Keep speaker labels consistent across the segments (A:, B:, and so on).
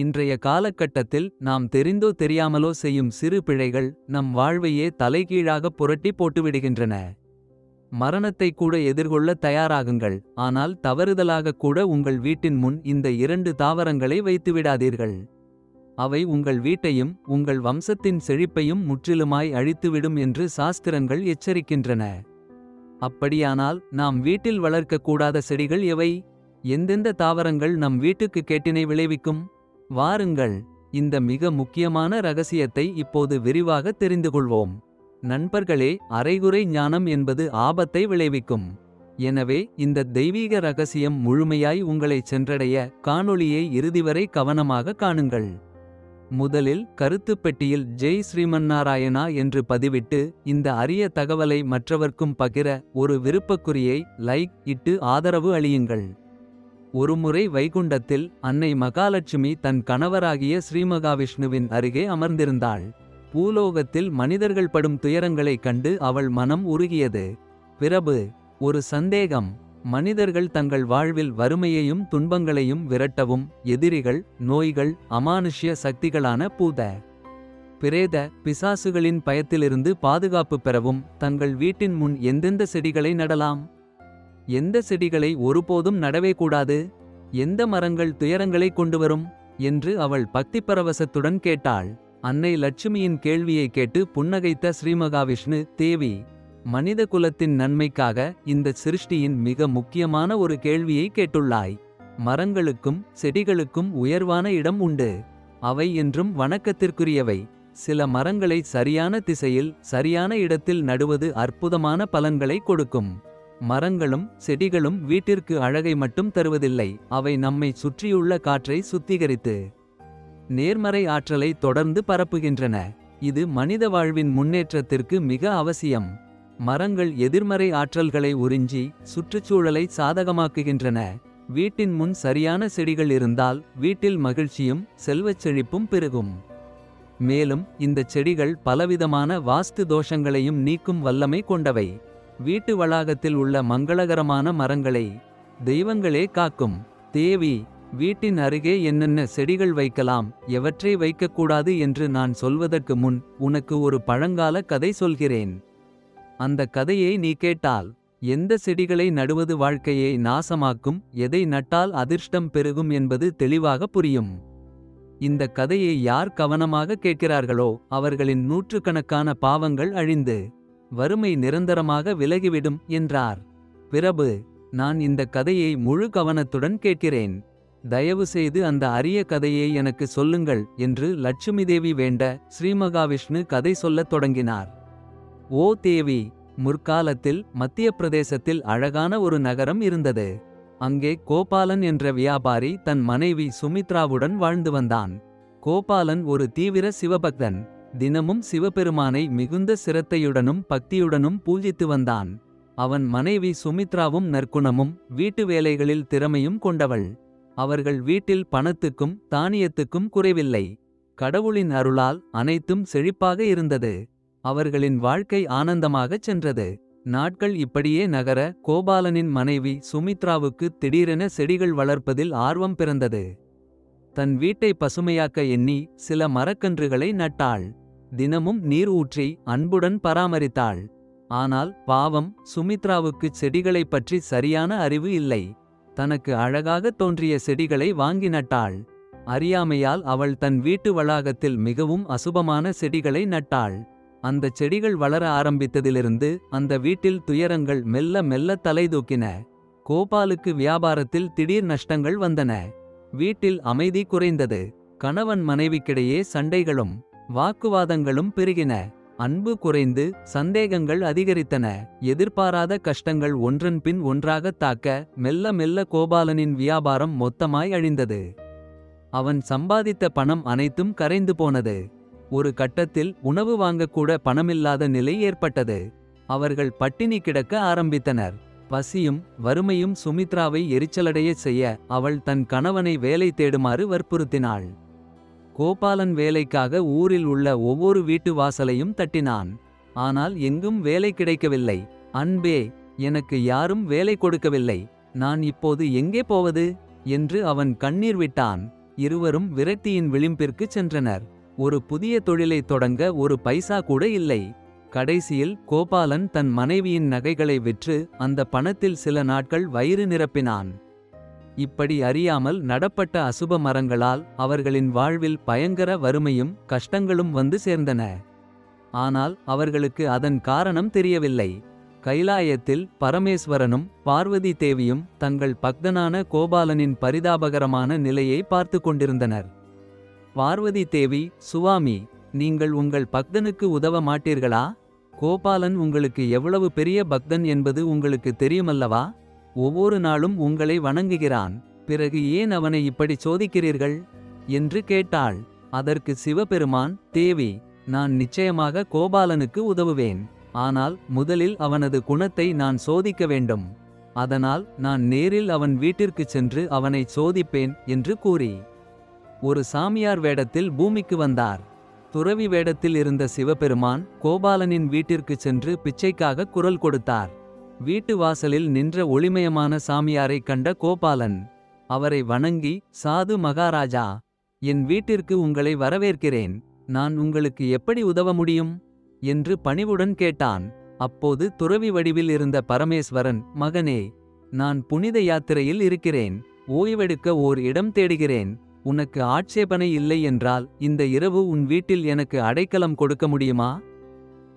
A: இன்றைய காலகட்டத்தில் நாம் தெரிந்தோ தெரியாமலோ செய்யும் சிறு பிழைகள் நம் வாழ்வையே தலைகீழாக புரட்டி போட்டுவிடுகின்றன. மரணத்தை கூட எதிர்கொள்ள தயாராகுங்கள் ஆனால் தவறுதலாக கூட உங்கள் வீட்டின் முன் இந்த இரண்டு தாவரங்களை வைத்துவிடாதீர்கள். அவை உங்கள் வீட்டையும் உங்கள் வம்சத்தின் செழிப்பையும் முற்றிலுமாய் அழித்துவிடும் என்று சாஸ்திரங்கள் எச்சரிக்கின்றன. அப்படியானால் நாம் வீட்டில் வளர்க்கக்கூடாத செடிகள் எவை. எந்தெந்த தாவரங்கள் நம் வீட்டுக்கு கேட்டினை விளைவிக்கும். வாருங்கள் இந்த மிக முக்கியமான ரகசியத்தை இப்போது விரிவாக தெரிந்துகொள்வோம். நண்பர்களே அரைகுறை ஞானம் என்பது ஆபத்தை விளைவிக்கும். எனவே இந்த தெய்வீக ரகசியம் முழுமையாய் உங்களைச் சென்றடைய. காணொளியை இறுதிவரை கவனமாக காணுங்கள். முதலில் கருத்துப் பெட்டியில் ஜெய் ஸ்ரீமன்னாராயணா என்று பதிவிட்டு. இந்த அரிய தகவலை மற்றவர்க்கும் பகிர ஒரு விருப்பக்குறியை லைக் இட்டு ஆதரவு அளியுங்கள். ஒருமுறை வைகுண்டத்தில் அன்னை மகாலட்சுமி தன் கணவராகிய ஸ்ரீமகாவிஷ்ணுவின் அருகே அமர்ந்திருந்தாள். பூலோகத்தில் மனிதர்கள் படும் துயரங்களைக் கண்டு அவள் மனம் உருகியது. பிரபு ஒரு சந்தேகம் மனிதர்கள் தங்கள் வாழ்வில் வறுமையையும் துன்பங்களையும் விரட்டவும். எதிரிகள் நோய்கள் அமானுஷ்ய சக்திகளான பூத. பிரேத பிசாசுகளின் பயத்திலிருந்து பாதுகாப்பு பெறவும். தங்கள் வீட்டின் முன் எந்தெந்த செடிகளை நடலாம். எந்த செடிகளை ஒருபோதும் நடவே கூடாது. எந்த மரங்கள் துயரங்களை கொண்டுவரும். என்று அவள் பக்திப்பரவசத்துடன் கேட்டாள். அன்னை லட்சுமியின் கேள்வியை கேட்டு புன்னகைத்த ஸ்ரீமகாவிஷ்ணு தேவி. மனித குலத்தின் நன்மைக்காக இந்த சிருஷ்டியின் மிக முக்கியமான ஒரு கேள்வியை கேட்டுள்ளாய். மரங்களுக்கும் செடிகளுக்கும் உயர்வான இடம் உண்டு. அவை என்றும் வணக்கத்திற்குரியவை. சில மரங்களை சரியான திசையில் சரியான இடத்தில் நடுவது அற்புதமான பலன்களை கொடுக்கும். மரங்களும் செடிகளும் வீட்டிற்கு அழகை மட்டும் தருவதில்லை. அவை நம்மை சுற்றியுள்ள காற்றை சுத்திகரித்து. நேர்மறை ஆற்றலை தொடர்ந்து பரப்புகின்றன. இது மனித வாழ்வின் முன்னேற்றத்திற்கு மிக அவசியம். மரங்கள் எதிர்மறை ஆற்றல்களை உறிஞ்சி சுற்றுச்சூழலை சாதகமாக்குகின்றன. வீட்டின் முன் சரியான செடிகள் இருந்தால் வீட்டில் மகிழ்ச்சியும் செல்வச் செழிப்பும் பெருகும். மேலும் இந்தச் செடிகள் பலவிதமான வாஸ்து தோஷங்களையும் நீக்கும் வல்லமை கொண்டவை. வீட்டு வளாகத்தில் உள்ள மங்களகரமான மரங்களை தெய்வங்களே காக்கும். தேவி வீட்டின் அருகே என்னென்ன செடிகள் வைக்கலாம். எவற்றை வைக்கக்கூடாது என்று நான் சொல்வதற்கு முன். உனக்கு ஒரு பழங்கால கதை சொல்கிறேன். அந்த கதையை நீ கேட்டால். எந்த செடிகளை நடுவது வாழ்க்கையை நாசமாக்கும். எதை நட்டால் அதிர்ஷ்டம் பெருகும் என்பது தெளிவாக புரியும். இந்த கதையை யார் கவனமாக கேட்கிறார்களோ. அவர்களின் நூற்றுக்கணக்கான பாவங்கள் அழிந்து. வறுமை நிரந்தரமாக விலகிவிடும் என்றார். பிரபு நான் இந்த கதையை முழு கவனத்துடன் கேட்கிறேன். தயவு செய்து அந்த அரிய கதையை எனக்கு சொல்லுங்கள். என்று லட்சுமிதேவி வேண்ட ஸ்ரீமகாவிஷ்ணு கதை சொல்லத் தொடங்கினார். ஓ தேவி முற்காலத்தில் மத்திய பிரதேசத்தில் அழகான ஒரு நகரம் இருந்தது. அங்கே கோபாலன் என்ற வியாபாரி தன் மனைவி சுமித்ராவுடன் வாழ்ந்து வந்தான். கோபாலன் ஒரு தீவிர சிவபக்தன். தினமும் சிவபெருமானை மிகுந்த சிரத்தையுடனும் பக்தியுடனும் பூஜித்து வந்தான். அவன் மனைவி சுமித்ராவும் நற்குணமும் வீட்டு வேலைகளில் திறமையும் கொண்டவள். அவர்கள் வீட்டில் பணத்துக்கும் தானியத்துக்கும் குறைவில்லை. கடவுளின் அருளால் அனைத்தும் செழிப்பாக இருந்தது. அவர்களின் வாழ்க்கை ஆனந்தமாகச் சென்றது. நாட்கள் இப்படியே நகர கோபாலனின் மனைவி சுமித்ராவுக்கு திடீரென செடிகள் வளர்ப்பதில் ஆர்வம் பிறந்தது. தன் வீட்டை பசுமையாக்க எண்ணி சில மரக்கன்றுகளை நட்டாள். தினமும் நீர் ஊற்றி அன்புடன் பராமரித்தாள். ஆனால் பாவம் சுமித்ராவுக்குச் செடிகளைப் பற்றி சரியான அறிவு இல்லை. தனக்கு அழகாக தோன்றிய செடிகளை வாங்கி நட்டாள். அறியாமையால் அவள் தன் வீட்டு வளாகத்தில் மிகவும் அசுபமான செடிகளை நட்டாள். அந்தச் செடிகள் வளர ஆரம்பித்ததிலிருந்து அந்த வீட்டில் துயரங்கள் மெல்ல மெல்ல தலைதூக்கின. கோபாலுக்கு வியாபாரத்தில் திடீர் நஷ்டங்கள் வந்தன. வீட்டில் அமைதி குறைந்தது. கணவன் மனைவிக்கிடையே சண்டைகளும் வாக்குவாதங்களும் பெருகின. அன்பு குறைந்து சந்தேகங்கள் அதிகரித்தன. எதிர்பாராத கஷ்டங்கள் ஒன்றன் பின் ஒன்றாகத் தாக்க. மெல்ல மெல்ல கோபாலனின் வியாபாரம் மொத்தமாய் அழிந்தது. அவன் சம்பாதித்த பணம் அனைத்தும் கரைந்து போனது. ஒரு கட்டத்தில் உணவு வாங்கக்கூட பணமில்லாத நிலை ஏற்பட்டது. அவர்கள் பட்டினி கிடக்க ஆரம்பித்தனர். பசியும் வறுமையும் சுமித்ராவை எரிச்சலடையச் செய்ய. அவள் தன் கணவனை வேலை தேடுமாறு வற்புறுத்தினாள். கோபாலன் வேலைக்காக ஊரில் உள்ள ஒவ்வொரு வீட்டு வாசலையும் தட்டினான். ஆனால் எங்கும் வேலை கிடைக்கவில்லை. அன்பே எனக்கு யாரும் வேலை கொடுக்கவில்லை. நான் இப்போது எங்கே போவது. என்று அவன் கண்ணீர் விட்டான். இருவரும் விரக்தியின் விளிம்பிற்கு சென்றனர் ஒரு புதிய தொழிலை தொடங்க ஒரு பைசா கூட இல்லை கடைசியில் கோபாலன் தன் மனைவியின் நகைகளை விற்று அந்த பணத்தில் சில நாட்கள் வயிறு நிரப்பினான் இப்படி அறியாமல் நடப்பட்ட அசுப மரங்களால் அவர்களின் வாழ்வில் பயங்கர வறுமையும் கஷ்டங்களும் வந்து சேர்ந்தன. ஆனால் அவர்களுக்கு அதன் காரணம் தெரியவில்லை. கைலாயத்தில் பரமேஸ்வரனும் பார்வதி தேவியும் தங்கள் பக்தனான கோபாலனின் பரிதாபகரமான நிலையை பார்த்து கொண்டிருந்தனர். பார்வதி தேவி சுவாமி நீங்கள் உங்கள் பக்தனுக்கு உதவ மாட்டீர்களா? கோபாலன் உங்களுக்கு எவ்வளவு பெரிய பக்தன் என்பது உங்களுக்கு தெரியுமல்லவா? ஒவ்வொரு நாளும் உங்களை வணங்குகிறான். பிறகு ஏன் அவனை இப்படி சோதிக்கிறீர்கள்? என்று கேட்டாள். அதற்கு சிவபெருமான் தேவி நான் நிச்சயமாக கோபாலனுக்கு உதவுவேன். ஆனால் முதலில் அவனது குணத்தை நான் சோதிக்க வேண்டும். அதனால் நான் நேரில் அவன் வீட்டிற்குச் சென்று அவனை சோதிப்பேன் என்று கூறி. ஒரு சாமியார் வேடத்தில் பூமிக்கு வந்தார். துறவி வேடத்தில் இருந்த சிவபெருமான் கோபாலனின் வீட்டிற்குச் சென்று பிச்சைக்காக குரல் கொடுத்தார். வீட்டு வாசலில் நின்ற ஒளிமயமான சாமியாரைக் கண்ட கோபாலன் அவரை வணங்கி சாது மகாராஜா என் வீட்டிற்கு உங்களை வரவேற்கிறேன். நான் உங்களுக்கு எப்படி உதவ முடியும்? என்று பணிவுடன் கேட்டான். அப்போது துறவி வடிவில் இருந்த பரமேஸ்வரன் மகனே நான் புனித யாத்திரையில் இருக்கிறேன். ஓய்வெடுக்க ஓர் இடம் தேடுகிறேன். உனக்கு ஆட்சேபனை இல்லை என்றால் இந்த இரவு உன் வீட்டில் எனக்கு அடைக்கலம் கொடுக்க முடியுமா?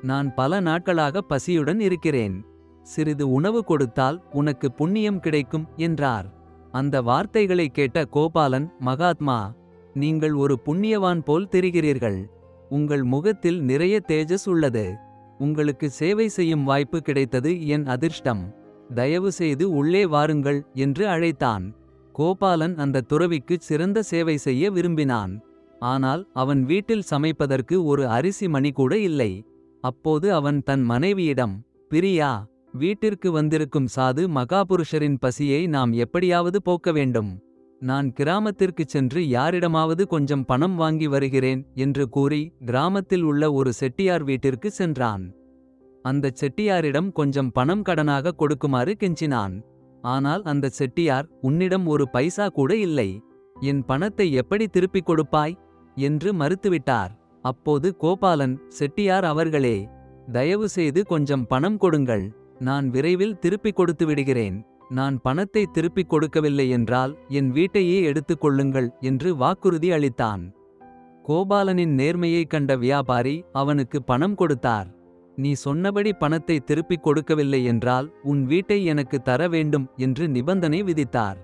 A: நான் பல நாட்களாக பசியுடன் இருக்கிறேன். சிறிது உணவு கொடுத்தால் உனக்கு புண்ணியம் கிடைக்கும் என்றார். அந்த வார்த்தைகளை கேட்ட கோபாலன் மகாத்மா நீங்கள் ஒரு புண்ணியவான் போல் தெரிகிறீர்கள். உங்கள் முகத்தில் நிறைய தேஜஸ் உள்ளது. உங்களுக்கு சேவை செய்யும் வாய்ப்பு கிடைத்தது என் அதிர்ஷ்டம். தயவு செய்து உள்ளே வாருங்கள் என்று அழைத்தான். கோபாலன் அந்த துறவிக்கு சிறந்த சேவை செய்ய விரும்பினான். ஆனால் அவன் வீட்டில் சமைப்பதற்கு ஒரு அரிசி மணி கூட இல்லை. அப்போது அவன் தன் மனைவியிடம் பிரியா வீட்டிற்கு வந்திருக்கும் சாது மகாபுருஷரின் பசியை நாம் எப்படியாவது போக்க வேண்டும். நான் கிராமத்திற்குச் சென்று யாரிடமாவது கொஞ்சம் பணம் வாங்கி வருகிறேன் என்று கூறி கிராமத்தில் உள்ள ஒரு செட்டியார் வீட்டிற்கு சென்றான். அந்தச் செட்டியாரிடம் கொஞ்சம் பணம் கடனாக கொடுக்குமாறு கெஞ்சினான். ஆனால் அந்த செட்டியார் உன்னிடம் ஒரு பைசா கூட இல்லை. என் பணத்தை எப்படி திருப்பிக் கொடுப்பாய்? என்று மறுத்துவிட்டார். அப்போது கோபாலன் செட்டியார் அவர்களே தயவு செய்து கொஞ்சம் பணம் கொடுங்கள். நான் விரைவில் திருப்பிக் கொடுத்து விடுகிறேன். நான் பணத்தை திருப்பிக் கொடுக்கவில்லை என்றால் என் வீட்டையே எடுத்துக் கொள்ளுங்கள் என்று வாக்குறுதி அளித்தான். கோபாலனின் நேர்மையைக் கண்ட வியாபாரி அவனுக்கு பணம் கொடுத்தார். நீ சொன்னபடி பணத்தை திருப்பிக் கொடுக்கவில்லை என்றால் உன் வீட்டை எனக்கு தர வேண்டும் என்று நிபந்தனை விதித்தார்.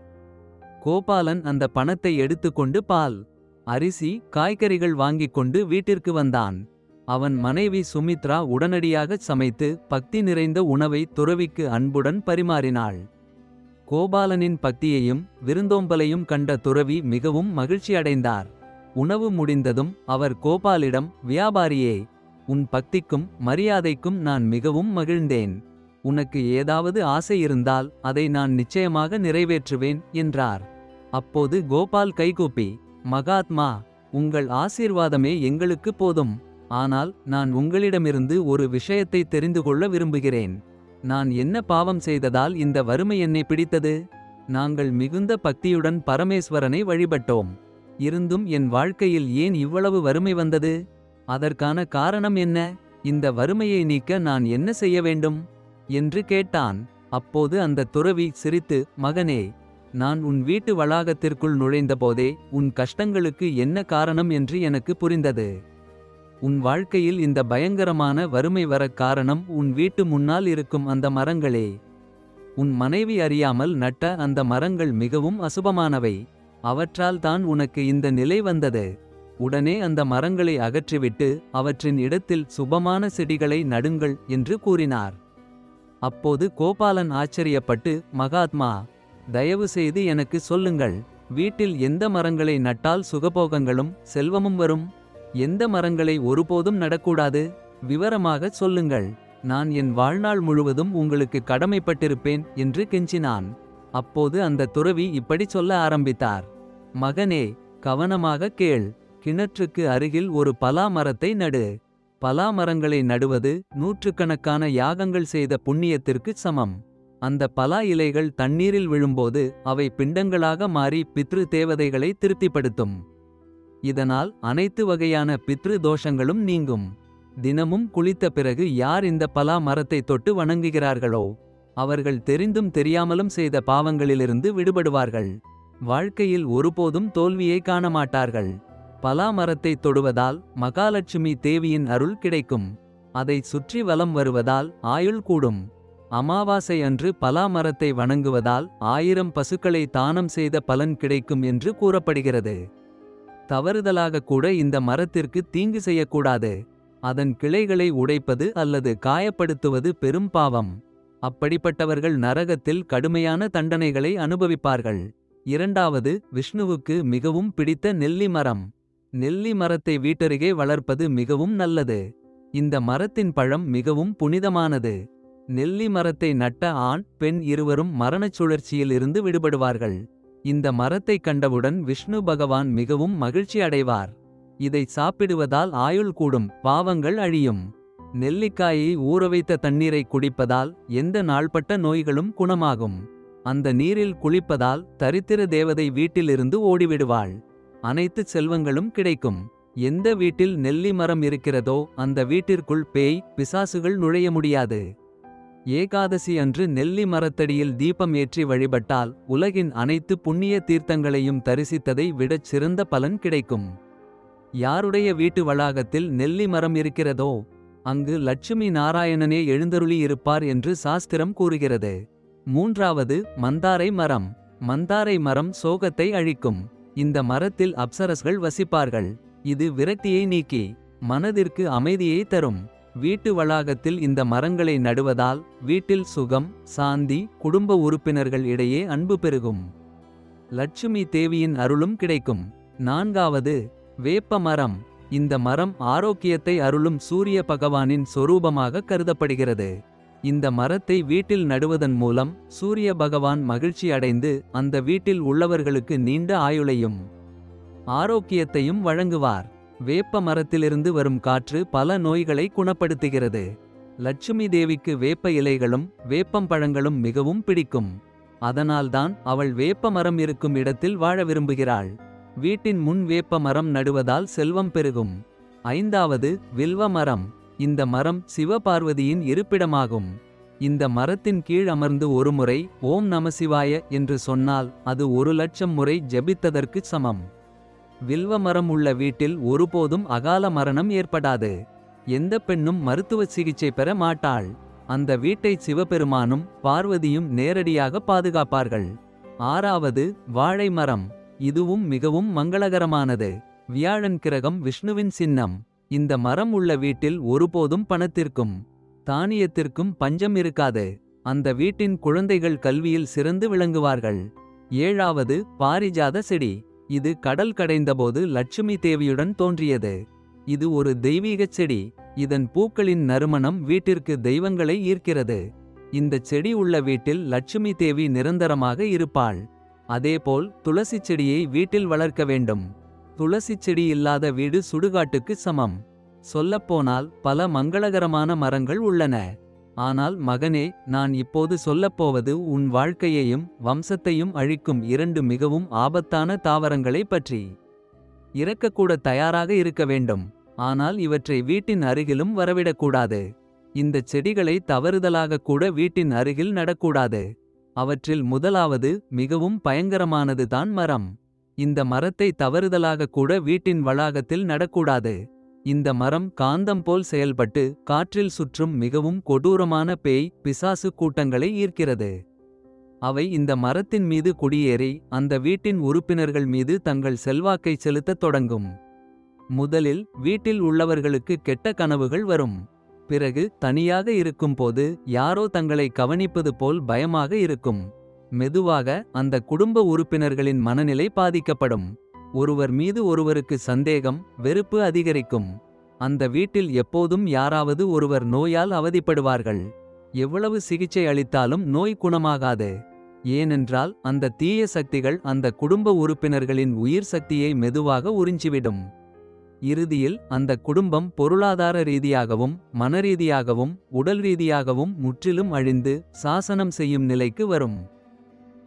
A: கோபாலன் அந்த பணத்தை எடுத்துக்கொண்டு பால் அரிசி காய்கறிகள் வாங்கிக் கொண்டு வீட்டிற்கு வந்தான். அவன் மனைவி சுமித்ரா உடனடியாகச் சமைத்து பக்தி நிறைந்த உணவை துறவிக்கு அன்புடன் பரிமாறினாள். கோபாலனின் பக்தியையும் விருந்தோம்பலையும் கண்ட துறவி மிகவும் மகிழ்ச்சியடைந்தார். உணவு முடிந்ததும் அவர் கோபாலிடம் வியாபாரியே உன் பக்திக்கும் மரியாதைக்கும் நான் மிகவும் மகிழ்ந்தேன். உனக்கு ஏதாவது ஆசை இருந்தால் அதை நான் நிச்சயமாக நிறைவேற்றுவேன் என்றார். அப்போது கோபால் கைகூப்பி மகாத்மா உங்கள் ஆசீர்வாதமே எங்களுக்கு போதும். ஆனால் நான் உங்களிடமிருந்து ஒரு விஷயத்தை தெரிந்து கொள்ள விரும்புகிறேன். நான் என்ன பாவம் செய்ததால் இந்த வறுமை என்னை பிடித்தது? நாங்கள் மிகுந்த பக்தியுடன் பரமேஸ்வரனை வழிபட்டோம். இருந்தும் என் வாழ்க்கையில் ஏன் இவ்வளவு வறுமை வந்தது? அதற்கான காரணம் என்ன? இந்த வறுமையை நீக்க நான் என்ன செய்ய வேண்டும்? என்று கேட்டான். அப்போது அந்த துறவி சிரித்து மகனே நான் உன் வீட்டு வளாகத்திற்குள் நுழைந்தபோதே உன் கஷ்டங்களுக்கு என்ன காரணம் என்று எனக்கு புரிந்தது. உன் வாழ்க்கையில் இந்த பயங்கரமான வறுமை வரக் காரணம் உன் வீட்டு முன்னால் இருக்கும் அந்த மரங்களே. உன் மனைவி அறியாமல் நட்ட அந்த மரங்கள் மிகவும் அசுபமானவை. அவற்றால் தான் உனக்கு இந்த நிலை வந்தது. உடனே அந்த மரங்களை அகற்றிவிட்டு அவற்றின் இடத்தில் சுபமான செடிகளை நடுங்கள் என்று கூறினார். அப்போது கோபாலன் ஆச்சரியப்பட்டு மகாத்மா தயவு செய்து எனக்கு சொல்லுங்கள். வீட்டில் எந்த மரங்களை நட்டால் சுகபோகங்களும் செல்வமும் வரும்? எந்த மரங்களை ஒருபோதும் நடக்கூடாது? விவரமாகச் சொல்லுங்கள். நான் என் வாழ்நாள் முழுவதும் உங்களுக்கு கடமைப்பட்டிருப்பேன் என்று கெஞ்சினான். அப்போது அந்த துறவி இப்படி சொல்ல ஆரம்பித்தார். மகனே கவனமாக கேள். கிணற்றுக்கு அருகில் ஒரு பலா மரத்தை நடு. பலா மரங்களை நடுவது நூற்றுக்கணக்கான யாகங்கள் செய்த புண்ணியத்திற்கு சமம். அந்த பலா இலைகள் தண்ணீரில் விழும்போது அவை பிண்டங்களாக மாறி பித்ரு தேவதைகளை திருப்திப்படுத்தும். இதனால் அனைத்து வகையான பித்ரு தோஷங்களும் நீங்கும். தினமும் குளித்த பிறகு யார் இந்த பலா மரத்தை தொட்டு வணங்குகிறார்களோ அவர்கள் தெரிந்தும் தெரியாமலும் செய்த பாவங்களிலிருந்து விடுபடுவார்கள். வாழ்க்கையில் ஒருபோதும் தோல்வியை காண மாட்டார்கள் பலா மரத்தை தொடுவதால் மகாலட்சுமி தேவியின் அருள் கிடைக்கும். அதை சுற்றி வலம் வருவதால் ஆயுள் கூடும். அமாவாசை அன்று பலா மரத்தை வணங்குவதால் ஆயிரம் பசுக்களை தானம் செய்த பலன் கிடைக்கும் என்று கூறப்படுகிறது. தவறுதலாக கூட இந்த மரத்திற்கு தீங்கு செய்யக்கூடாது. அதன் கிளைகளை உடைப்பது அல்லது காயப்படுத்துவது பெரும் பாவம். அப்படிப்பட்டவர்கள் நரகத்தில் கடுமையான தண்டனைகளை அனுபவிப்பார்கள். இரண்டாவது விஷ்ணுவுக்கு மிகவும் பிடித்த நெல்லி மரம். நெல்லி மரத்தை வீட்டருகே வளர்ப்பது மிகவும் நல்லது. இந்த மரத்தின் பழம் மிகவும் புனிதமானது. நெல்லி மரத்தை நட்ட ஆண் பெண் இருவரும் மரணச் சுழற்சியில் இருந்து விடுபடுவார்கள். இந்த மரத்தை கண்டவுடன் விஷ்ணு பகவான் மிகவும் மகிழ்ச்சி அடைவார். இதை சாப்பிடுவதால் ஆயுள் கூடும் பாவங்கள் அழியும். நெல்லிக்காயை ஊறவைத்த தண்ணீரை குடிப்பதால் எந்த நாள்பட்ட நோய்களும் குணமாகும். அந்த நீரில் குளிப்பதால் தரித்திர தேவதை வீட்டிலிருந்து ஓடிவிடுவாள். அனைத்து செல்வங்களும் கிடைக்கும். எந்த வீட்டில் நெல்லி மரம் இருக்கிறதோ அந்த வீட்டிற்குள் பேய் பிசாசுகள் நுழைய முடியாது. ஏகாதசி அன்று நெல்லி மரத்தடியில் தீபம் ஏற்றி வழிபட்டால் உலகின் அனைத்து புண்ணிய தீர்த்தங்களையும் தரிசித்ததை விடச் சிறந்த பலன் கிடைக்கும். யாருடைய வீட்டு வளாகத்தில் நெல்லி மரம் இருக்கிறதோ அங்கு லட்சுமி நாராயணனே எழுந்தருளி இருப்பார் என்று சாஸ்திரம் கூறுகிறது. மூன்றாவது மந்தாரை மரம். மந்தாரை மரம் சோகத்தை அழிக்கும். இந்த மரத்தில் அப்சரஸ்கள் வசிப்பார்கள். இது விரக்தியை நீக்கி மனதிற்கு அமைதியை தரும். வீட்டு வளாகத்தில் இந்த மரங்களை நடுவதால் வீட்டில் சுகம் சாந்தி குடும்ப உறுப்பினர்கள் இடையே அன்பு பெருகும். லட்சுமி தேவியின் அருளும் கிடைக்கும். நான்காவது வேப்ப மரம். இந்த மரம் ஆரோக்கியத்தை அருளும் சூரிய பகவானின் சொரூபமாக கருதப்படுகிறது. இந்த மரத்தை வீட்டில் நடுவதன் மூலம் சூரிய பகவான் மகிழ்ச்சி அடைந்து அந்த வீட்டில் உள்ளவர்களுக்கு நீண்ட ஆயுளையும் ஆரோக்கியத்தையும் வழங்குவார். வேப்ப மரத்திலிருந்து வரும் காற்று பல நோய்களை குணப்படுத்துகிறது. லட்சுமி தேவிக்கு வேப்ப இலைகளும் வேப்பம் பழங்களும் மிகவும் பிடிக்கும். அதனால்தான் அவள் வேப்ப மரம் இருக்கும் இடத்தில் வாழ விரும்புகிறாள். வீட்டின் முன் வேப்ப மரம் நடுவதால் செல்வம் பெருகும். ஐந்தாவது வில்வ மரம். இந்த மரம் சிவபார்வதியின் இருப்பிடமாகும். இந்த மரத்தின் கீழ் அமர்ந்து ஒருமுறை ஓம் நமசிவாய என்று சொன்னால் அது ஒரு லட்சம் முறை ஜெபித்ததற்கு சமம். வில்வ மரம் உள்ள வீட்டில் ஒருபோதும் அகால மரணம் ஏற்படாது. எந்த பெண்ணும் மருத்துவ சிகிச்சை பெற மாட்டாள். அந்த வீட்டை சிவபெருமானும் பார்வதியும் நேரடியாக பாதுகாப்பார்கள். ஆறாவது வாழை மரம். இதுவும் மிகவும் மங்களகரமானது. வியாழன் கிரகம் விஷ்ணுவின் சின்னம். இந்த மரம் உள்ள வீட்டில் ஒருபோதும் பணத்திற்கும் தானியத்திற்கும் பஞ்சம் இருக்காது. அந்த வீட்டின் குழந்தைகள் கல்வியில் சிறந்து விளங்குவார்கள். ஏழாவது பாரிஜாத செடி. இது கடல் கடைந்தபோது லட்சுமி தேவியுடன் தோன்றியது. இது ஒரு தெய்வீகச் செடி. இதன் பூக்களின் நறுமணம் வீட்டிற்கு தெய்வங்களை ஈர்க்கிறது. இந்தச் செடி உள்ள வீட்டில் லட்சுமி தேவி நிரந்தரமாக இருப்பாள். அதேபோல் துளசிச் செடியை வீட்டில் வளர்க்க வேண்டும். துளசிச் செடி இல்லாத வீடு சுடுகாட்டுக்கு சமம். சொல்லப்போனால் பல மங்களகரமான மரங்கள் உள்ளன. ஆனால் மகனே நான் இப்போது சொல்லப்போவது உன் வாழ்க்கையையும் வம்சத்தையும் அழிக்கும் இரண்டு மிகவும் ஆபத்தான தாவரங்களை பற்றி. இறக்கக்கூட தயாராக இருக்க வேண்டும் ஆனால் இவற்றை வீட்டின் அருகிலும் வரவிடக்கூடாது. இந்தச் செடிகளை தவறுதலாக கூட வீட்டின் அருகில் நடக்கூடாது. அவற்றில் முதலாவது மிகவும் பயங்கரமானது தான் மரம். இந்த மரத்தை தவறுதலாக கூட வீட்டின் வளாகத்தில் நடக்கூடாது. இந்த மரம் காந்தம் போல் செயல்பட்டு காற்றில் சுற்றும் மிகவும் கொடூரமான பேய் பிசாசு கூட்டங்களை ஈர்க்கிறது. அவை இந்த மரத்தின் மீது குடியேறி அந்த வீட்டின் உறுப்பினர்கள் மீது தங்கள் செல்வாக்கை செலுத்தத் தொடங்கும். முதலில் வீட்டில் உள்ளவர்களுக்கு கெட்ட கனவுகள் வரும். பிறகு தனியாக இருக்கும்போது யாரோ தங்களை கவனிப்பது போல் பயமாக இருக்கும். மெதுவாக அந்த குடும்ப உறுப்பினர்களின் மனநிலை பாதிக்கப்படும். ஒருவர் மீது ஒருவருக்கு சந்தேகம் வெறுப்பு அதிகரிக்கும். அந்த வீட்டில் எப்போதும் யாராவது ஒருவர் நோயால் அவதிப்படுவார்கள். எவ்வளவு சிகிச்சை அளித்தாலும் நோய் குணமாகாது. ஏனென்றால் அந்த தீய சக்திகள் அந்த குடும்ப உறுப்பினர்களின் உயிர் சக்தியை மெதுவாக உறிஞ்சிவிடும். இறுதியில் அந்த குடும்பம் பொருளாதார ரீதியாகவும் மனரீதியாகவும் உடல் ரீதியாகவும் முற்றிலும் அழிந்து சாசனம் செய்யும் நிலைக்கு வரும்.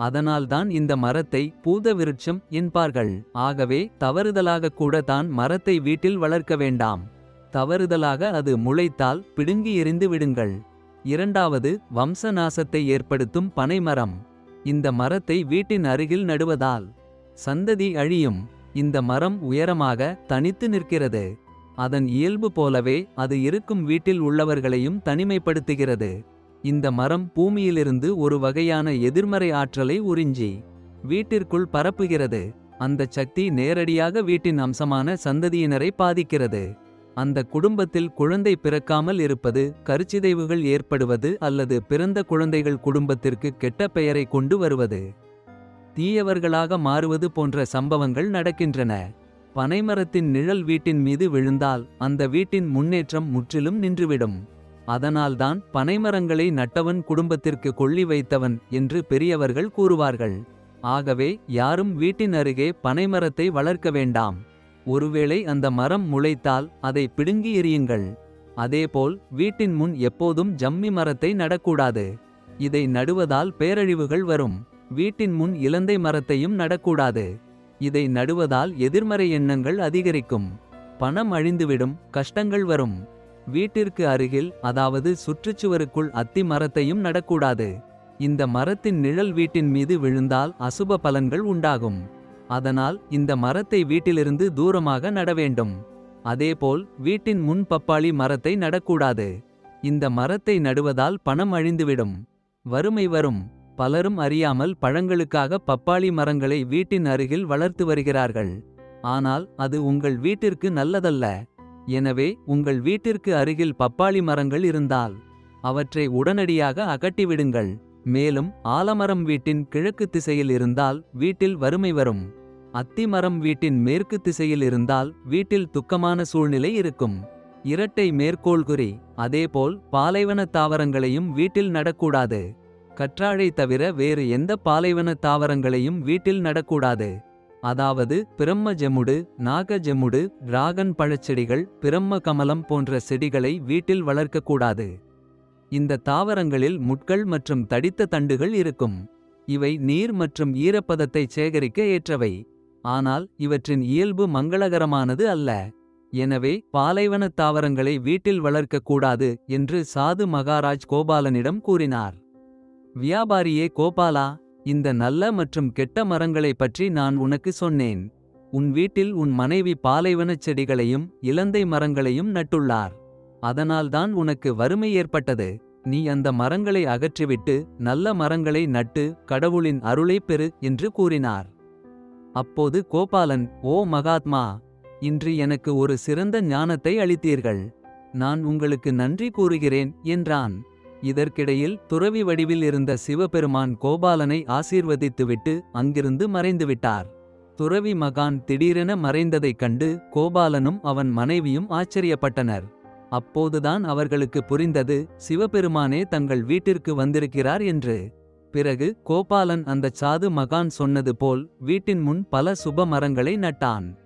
A: அதனால்தான் இந்த மரத்தை பூத விருட்சம் என்பார்கள். ஆகவே தவறுதலாக கூட தான் மரத்தை வீட்டில் வளர்க்க வேண்டாம். தவறுதலாக அது முளைத்தால் பிடுங்கி எறிந்து விடுங்கள். இரண்டாவது வம்சநாசத்தை ஏற்படுத்தும் பனைமரம். இந்த மரத்தை வீட்டின் அருகில் நடுவதால் சந்ததி அழியும். இந்த மரம் உயரமாக தனித்து நிற்கிறது. அதன் இயல்பு போலவே அது இருக்கும் வீட்டில் உள்ளவர்களையும் தனிமைப்படுத்துகிறது. இந்த மரம் பூமியிலிருந்து ஒரு வகையான எதிர்மறை ஆற்றலை உறிஞ்சி வீட்டிற்குள் பரப்புகிறது. அந்தச் சக்தி நேரடியாக வீட்டின் அம்சமான சந்ததியினரை பாதிக்கிறது. அந்த குடும்பத்தில் குழந்தை பிறக்காமல் இருப்பது கருச்சிதைவுகள் ஏற்படுவது அல்லது பிறந்த குழந்தைகள் குடும்பத்திற்கு கெட்ட பெயரை கொண்டு வருவது. தீயவர்களாக மாறுவது போன்ற சம்பவங்கள் நடக்கின்றன. பனைமரத்தின் நிழல் வீட்டின் மீது விழுந்தால் அந்த வீட்டின் முன்னேற்றம் முற்றிலும் நின்றுவிடும். அதனால்தான் பனைமரங்களை நட்டவன் குடும்பத்திற்கு கொள்ளி வைத்தவன் என்று பெரியவர்கள் கூறுவார்கள். ஆகவே யாரும் வீட்டின் அருகே பனைமரத்தை வளர்க்க வேண்டாம். ஒருவேளை அந்த மரம் முளைத்தால் அதை பிடுங்கி எறியுங்கள். அதேபோல் வீட்டின் முன் எப்போதும் ஜம்மி மரத்தை நடக்கூடாது. இதை நடுவதால் பேரழிவுகள் வரும். வீட்டின் முன் இலந்தை மரத்தையும் நடக்கூடாது. இதை நடுவதால் எதிர்மறை எண்ணங்கள் அதிகரிக்கும். பணம் அழிந்துவிடும் கஷ்டங்கள் வரும். வீட்டிற்கு அருகில் அதாவது சுற்றுச்சுவருக்குள் அத்தி மரத்தையும் நடக்கூடாது. இந்த மரத்தின் நிழல் வீட்டின் மீது விழுந்தால் அசுப பலன்கள் உண்டாகும். அதனால் இந்த மரத்தை வீட்டிலிருந்து தூரமாக நட வேண்டும். அதேபோல் வீட்டின் முன் பப்பாளி மரத்தை நடக்கூடாது. இந்த மரத்தை நடுவதால் பணம் அழிந்துவிடும். வறுமை வரும். பலரும் அறியாமல் பழங்களுக்காக பப்பாளி மரங்களை வீட்டின் அருகில் வளர்த்து வருகிறார்கள். ஆனால் அது உங்கள் வீட்டிற்கு நல்லதல்ல. எனவே உங்கள் வீட்டிற்கு அருகில் பப்பாளி மரங்கள் இருந்தால் அவற்றை உடனடியாக அகட்டிவிடுங்கள் மேலும் ஆலமரம் வீட்டின் கிழக்கு திசையில் இருந்தால் வீட்டில் வறுமை வரும். அத்திமரம் வீட்டின் மேற்கு திசையில் இருந்தால் வீட்டில் துக்கமான சூழ்நிலை இருக்கும். இரட்டை மேற்கோள் குறி அதேபோல் பாலைவன தாவரங்களையும் வீட்டில் நடக்கூடாது. கற்றாழை தவிர வேறு எந்த பாலைவன தாவரங்களையும் வீட்டில் நடக்கூடாது. அதாவது பிரம்ம ஜெமுடு நாக ஜெமுடு டிராகன் பழச்செடிகள் பிரம்ம கமலம் போன்ற செடிகளை வீட்டில் வளர்க்கக்கூடாது. இந்த தாவரங்களில் முட்கள் மற்றும் தடித்த தண்டுகள் இருக்கும். இவை நீர் மற்றும் ஈரப்பதத்தை சேகரிக்க ஏற்றவை. ஆனால் இவற்றின் இயல்பு மங்களகரமானது அல்ல. எனவே பாலைவனத் தாவரங்களை வீட்டில் வளர்க்கக்கூடாது என்று சாது மகாராஜ் கோபாலனிடம் கூறினார். வியாபாரியே கோபாலா இந்த நல்ல மற்றும் கெட்ட மரங்களைப் பற்றி நான் உனக்கு சொன்னேன். உன் வீட்டில் உன் மனைவி பாலைவனச் செடிகளையும் இலந்தை மரங்களையும் நட்டுள்ளார். அதனால்தான் உனக்கு வறுமை ஏற்பட்டது. நீ அந்த மரங்களை அகற்றிவிட்டு நல்ல மரங்களை நட்டு கடவுளின் அருளைப் பெறு என்று கூறினார். அப்போது கோபாலன் ஓ மகாத்மா இன்று எனக்கு ஒரு சிறந்த ஞானத்தை அளித்தீர்கள். நான் உங்களுக்கு நன்றி கூறுகிறேன் என்றான். இதற்கிடையில் துறவி வடிவில் இருந்த சிவபெருமான் கோபாலனை ஆசீர்வதித்துவிட்டு அங்கிருந்து மறைந்துவிட்டார். துறவி மகான் திடீரென மறைந்ததைக் கண்டு கோபாலனும் அவன் மனைவியும் ஆச்சரியப்பட்டனர். அப்போதுதான் அவர்களுக்கு புரிந்தது சிவபெருமானே தங்கள் வீட்டிற்கு வந்திருக்கிறார் என்று. பிறகு கோபாலன் அந்தச் சாது மகான் சொன்னது போல் வீட்டின் முன் பல சுப மரங்களை நட்டான்.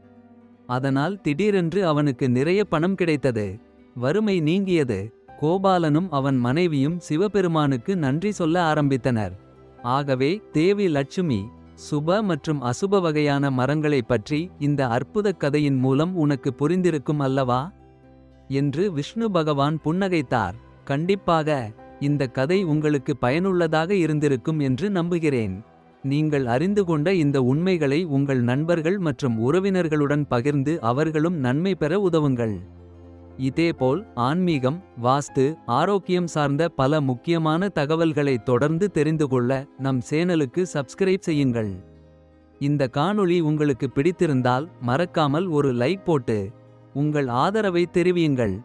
A: அதனால் திடீரென்று அவனுக்கு நிறைய பணம் கிடைத்தது. வறுமை நீங்கியது. கோபாலனும் அவன் மனைவியும் சிவபெருமானுக்கு நன்றி சொல்ல ஆரம்பித்தனர். ஆகவே தேவி லட்சுமி சுப மற்றும் அசுப வகையான மரங்களைப் பற்றி இந்த அற்புதக் கதையின் மூலம் உனக்கு புரிந்திருக்கும் அல்லவா? என்று விஷ்ணு பகவான் புன்னகைத்தார். கண்டிப்பாக இந்த கதை உங்களுக்கு பயனுள்ளதாக இருந்திருக்கும் என்று நம்புகிறேன். நீங்கள் அறிந்து கொண்ட இந்த உண்மைகளை உங்கள் நண்பர்கள் மற்றும் உறவினர்களுடன் பகிர்ந்து அவர்களும் நன்மை பெற உதவுங்கள். இதேபோல் ஆன்மீகம் வாஸ்து ஆரோக்கியம் சார்ந்த பல முக்கியமான தகவல்களை தொடர்ந்து தெரிந்து கொள்ள நம் சேனலுக்கு சப்ஸ்கிரைப் செய்யுங்கள். இந்த காணொளி உங்களுக்கு பிடித்திருந்தால் மறக்காமல் ஒரு லைக் போட்டு உங்கள் ஆதரவை தெரிவியுங்கள்.